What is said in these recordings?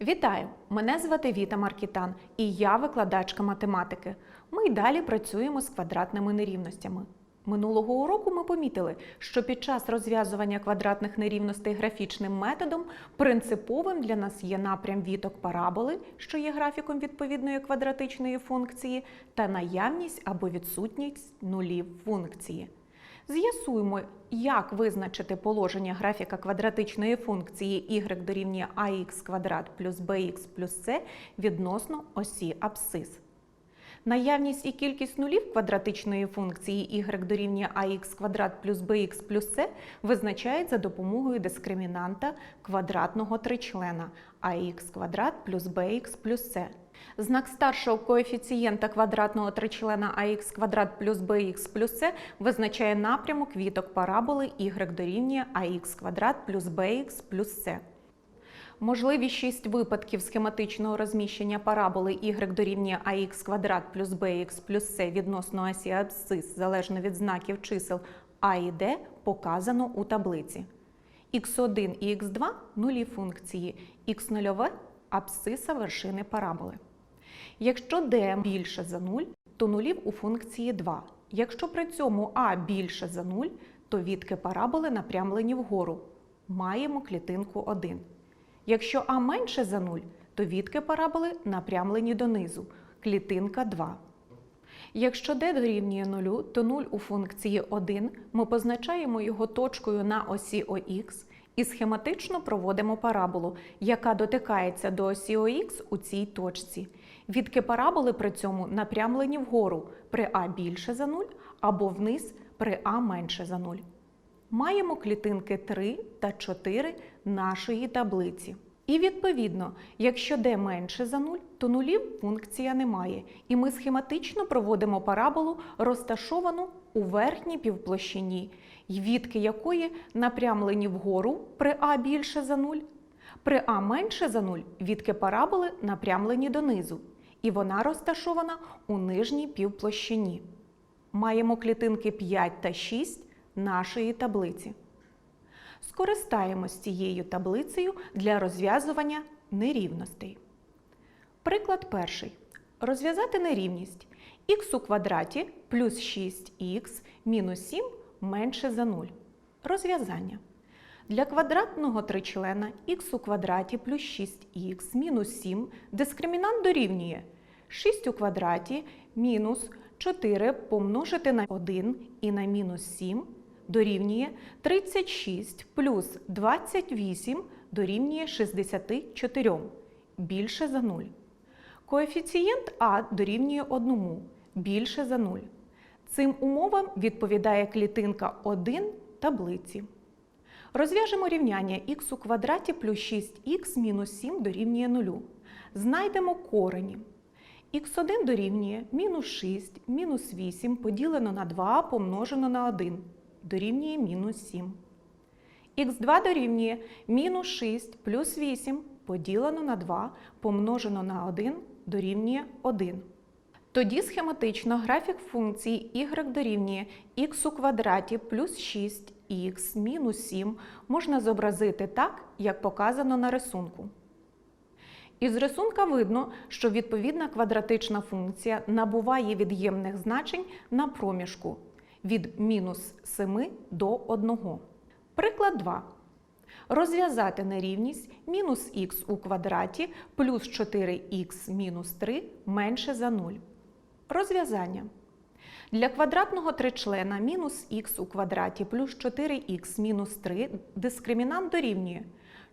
Вітаю! Мене звати Віта Маркітан і я викладачка математики. Ми й далі працюємо з квадратними нерівностями. Минулого уроку ми помітили, що під час розв'язування квадратних нерівностей графічним методом принциповим для нас є напрям віток параболи, що є графіком відповідної квадратичної функції, та наявність або відсутність нулів функції. З'ясуємо, як визначити положення графіка квадратичної функції y дорівнює ax квадрат плюс bx плюс c відносно осі абсцис. Наявність і кількість нулів квадратичної функції y дорівнює ax квадрат плюс bx плюс c визначають за допомогою дискримінанта квадратного тричлена ax квадрат плюс bx плюс c. Знак старшого коефіцієнта квадратного тричлена ax квадрат плюс bx плюс c визначає напрямок віток параболи y дорівнює ax квадрат плюс bx плюс c. Можливі шість випадків схематичного розміщення параболи y дорівнює ax квадрат плюс bx плюс c відносно осі абсцис залежно від знаків чисел а і d показано у таблиці. x1 і x2 – нулі функції, x0 – абсциса вершини параболи. Якщо d більше за 0, то нулів у функції 2. Якщо при цьому а більше за 0, то відки параболи напрямлені вгору. Маємо клітинку 1. Якщо а менше за 0, то відки параболи напрямлені донизу. Клітинка 2. Якщо d дорівнює 0, то 0 у функції 1 ми позначаємо його точкою на осі ОХ і схематично проводимо параболу, яка дотикається до осі ОХ у цій точці. Відки параболи при цьому напрямлені вгору при а більше за 0 або вниз при а менше за 0. Маємо клітинки 3 та 4 нашої таблиці. І відповідно, якщо d менше за 0, то нулів функція немає. І ми схематично проводимо параболу, розташовану у верхній півплощині, відки якої напрямлені вгору при а більше за 0, при а менше за 0 відки параболи напрямлені донизу, і вона розташована у нижній півплощині. Маємо клітинки 5 та 6 нашої таблиці. Скористаємось цією таблицею для розв'язування нерівностей. Приклад перший. Розв'язати нерівність х у квадраті плюс 6х мінус 7 менше за 0. Розв'язання. Для квадратного тричлена х у квадраті плюс 6х мінус 7 дискримінант дорівнює 6 у квадраті мінус 4 помножити на 1 і на мінус 7 дорівнює 36 плюс 28 дорівнює 64 більше за 0. Коефіцієнт А дорівнює 1 більше за 0. Цим умовам відповідає клітинка 1 таблиці. Розв'яжемо рівняння х у квадраті плюс 6х мінус 7 дорівнює 0. Знайдемо корені. х1 дорівнює мінус 6 мінус 8 поділено на 2 помножено на 1 дорівнює мінус 7. х2 дорівнює мінус 6 плюс 8 поділено на 2 помножено на 1 дорівнює 1. Тоді схематично графік функції y дорівнює х у квадраті плюс 6х мінус 7 можна зобразити так, як показано на рисунку. Із рисунка видно, що відповідна квадратична функція набуває від'ємних значень на проміжку від мінус 7 до 1. Приклад 2. Розв'язати нерівність мінус х у квадраті плюс 4х мінус 3 менше за 0. Розв'язання. Для квадратного тричлена мінус х у квадраті плюс 4х мінус 3 дискримінант дорівнює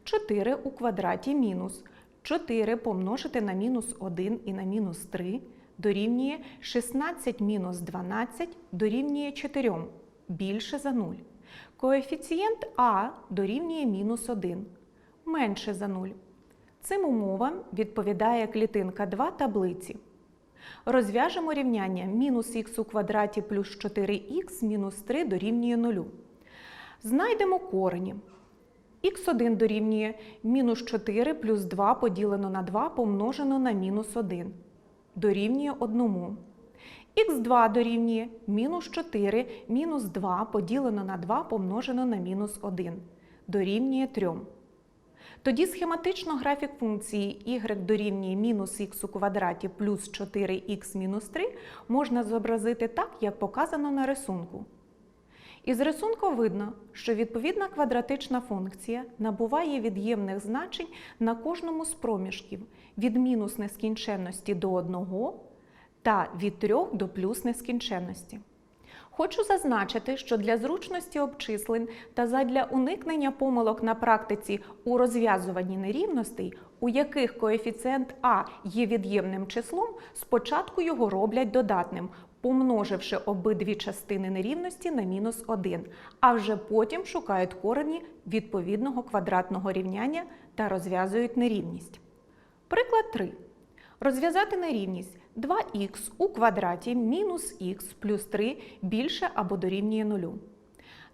4 у квадраті мінус 4 помножити на мінус 1 і на мінус 3 дорівнює 16 мінус 12 дорівнює 4 більше за 0. Коефіцієнт А дорівнює мінус 1 менше за 0. Цим умовам відповідає клітинка 2 таблиці. Розв'яжемо рівняння мінус х у квадраті плюс 4х мінус 3 дорівнює 0. Знайдемо корені. х1 дорівнює мінус 4 плюс 2 поділено на 2 помножено на мінус 1 дорівнює 1. х2 дорівнює мінус 4 мінус 2 поділено на 2 помножено на мінус 1 дорівнює 3. Тоді схематично графік функції y дорівнює мінус х у квадраті плюс 4х мінус 3 можна зобразити так, як показано на рисунку. Із рисунку видно, що відповідна квадратична функція набуває від'ємних значень на кожному з проміжків від мінус нескінченності до 1 та від 3 до плюс нескінченності. Хочу зазначити, що для зручності обчислень та задля уникнення помилок на практиці у розв'язуванні нерівностей, у яких коефіцієнт А є від'ємним числом, спочатку його роблять додатним, помноживши обидві частини нерівності на мінус 1, а вже потім шукають корені відповідного квадратного рівняння та розв'язують нерівність. Приклад 3. Розв'язати нерівність 2х у квадраті мінус х плюс 3 більше або дорівнює 0.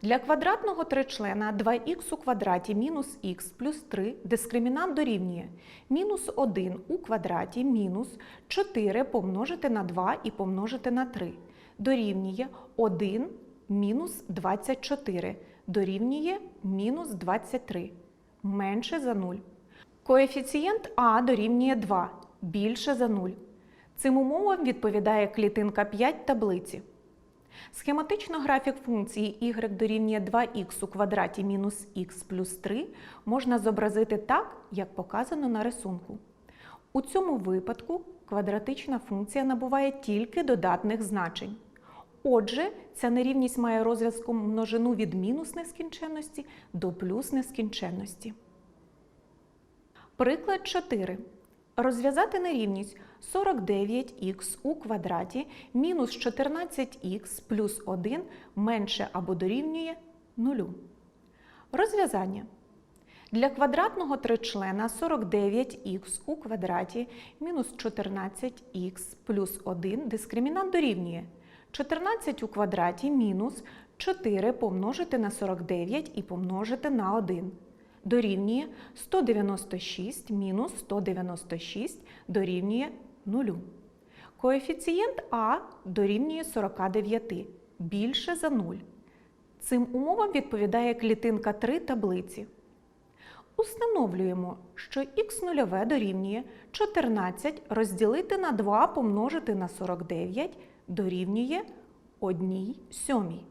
Для квадратного тричлена 2х у квадраті мінус х плюс 3 дискримінант дорівнює мінус 1 у квадраті мінус 4 помножити на 2 і помножити на 3 дорівнює 1 мінус 24 дорівнює мінус 23 менше за 0. Коефіцієнт А дорівнює 2 більше за 0. Цим умовам відповідає клітинка 5 таблиці. Схематично графік функції y дорівнює 2х у квадраті мінус х плюс 3 можна зобразити так, як показано на рисунку. У цьому випадку квадратична функція набуває тільки додатних значень. Отже, ця нерівність має розв'язком множину від мінус нескінченності до плюс нескінченності. Приклад 4. Розв'язати нерівність 49х у квадраті мінус 14х плюс 1 менше або дорівнює 0. Розв'язання. Для квадратного тричлена 49х у квадраті мінус 14х плюс 1 дискримінант дорівнює 14 у квадраті мінус 4 помножити на 49 і помножити на 1 дорівнює 196 мінус 196 дорівнює 0. Коефіцієнт А дорівнює 49, більше за 0. Цим умовам відповідає клітинка 3 таблиці. Установлюємо, що х нульове дорівнює 14 розділити на 2 помножити на 49 дорівнює 1 сьомій.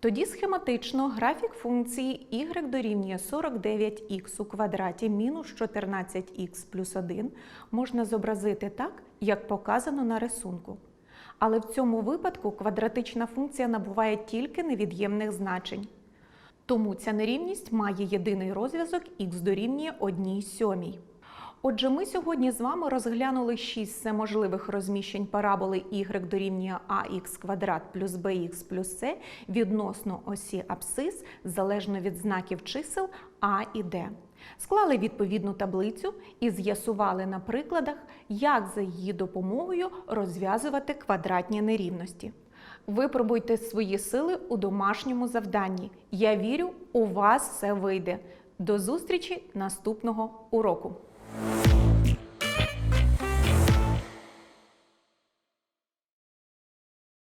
Тоді схематично графік функції y дорівнює 49х у квадраті мінус 14х плюс 1 можна зобразити так, як показано на рисунку. Але в цьому випадку квадратична функція набуває тільки невід'ємних значень. Тому ця нерівність має єдиний розв'язок х дорівнює 1 сьомій. Отже, ми сьогодні з вами розглянули 6 всеможливих розміщень параболи y дорівнює ax квадрат плюс bx плюс c відносно осі абсцис залежно від знаків чисел а і d. Склали відповідну таблицю і з'ясували на прикладах, як за її допомогою розв'язувати квадратні нерівності. Випробуйте свої сили у домашньому завданні. Я вірю, у вас все вийде. До зустрічі наступного уроку! Bye.